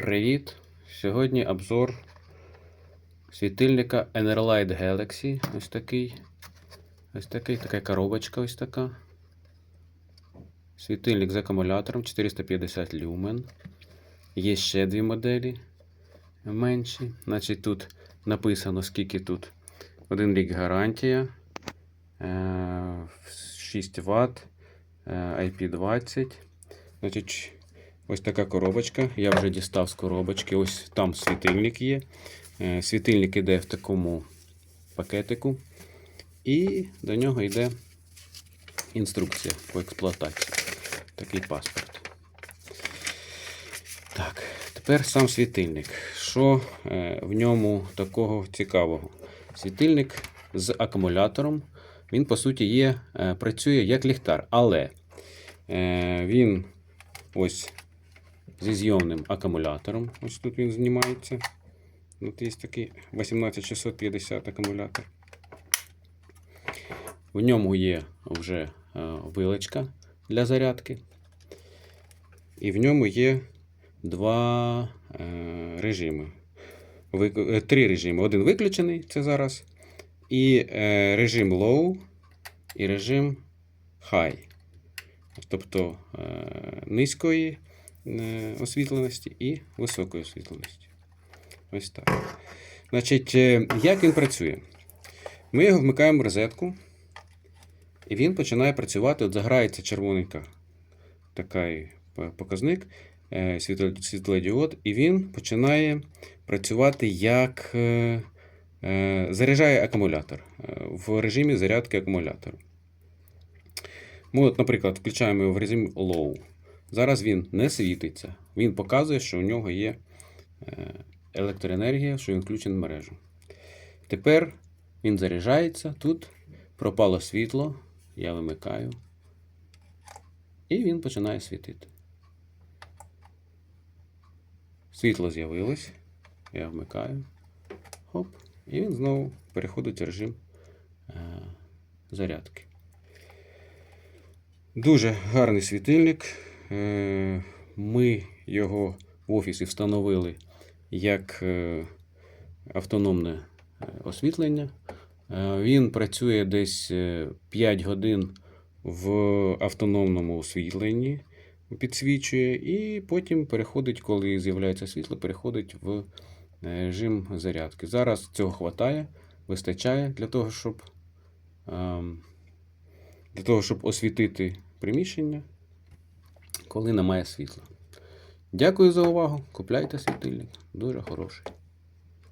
Привіт! Сьогодні обзор світильника Enerlight Galaxy. Ось такий. Ось такий, така коробочка ось така. Світильник з акумулятором 450 люмен. Є ще дві моделі менші. Значить, тут написано, скільки тут. Один рік гарантія. е, 6 Вт, е, IP20. Значить, Ось така коробочка. Я вже дістав з коробочки. Ось там світильник є. Е, Світильник іде в такому пакетику. І до нього йде інструкція по експлуатації. Такий паспорт. Так, тепер сам світильник. Що е, в ньому такого цікавого? Світильник з акумулятором. Він, по суті, є, е, працює як ліхтар, але він ось зі зйомним акумулятором. Ось тут він знімається. Тут є такий 18650 акумулятор. В ньому є вже е, вилочка для зарядки. І в ньому є два е, режими. Е, Три режими. Один виключений, це зараз. І режим low, і режим high. Тобто низької освітленості і високої освітленості. Ось так. Значить, е, як він працює? Ми його вмикаємо в розетку, і він починає працювати. От заграється червоненька такий показник, е, світлодіод, і він починає працювати як е, е, заряджає акумулятор е, в режимі зарядки акумулятору. Ми, от, наприклад, включаємо його в режим low. Зараз він не світиться. Він показує, що у нього є е, електроенергія, що він включений в мережу. Тепер він заряджається. Тут пропало світло. Я вимикаю. І він починає світити. Світло з'явилось. Я вмикаю. Хоп. І він знову переходить в режим е, зарядки. Дуже гарний світильник. Е, Ми його в офісі встановили як е, автономне е, освітлення. Він працює десь е, 5 годин в автономному освітленні, підсвічує, і потім переходить, коли з'являється світло, переходить в режим зарядки. Зараз цього вистачає, вистачає для того, щоб ем, для того, щоб освітити приміщення, коли немає світла. Дякую за увагу. Купляйте світильник. Дуже хороший.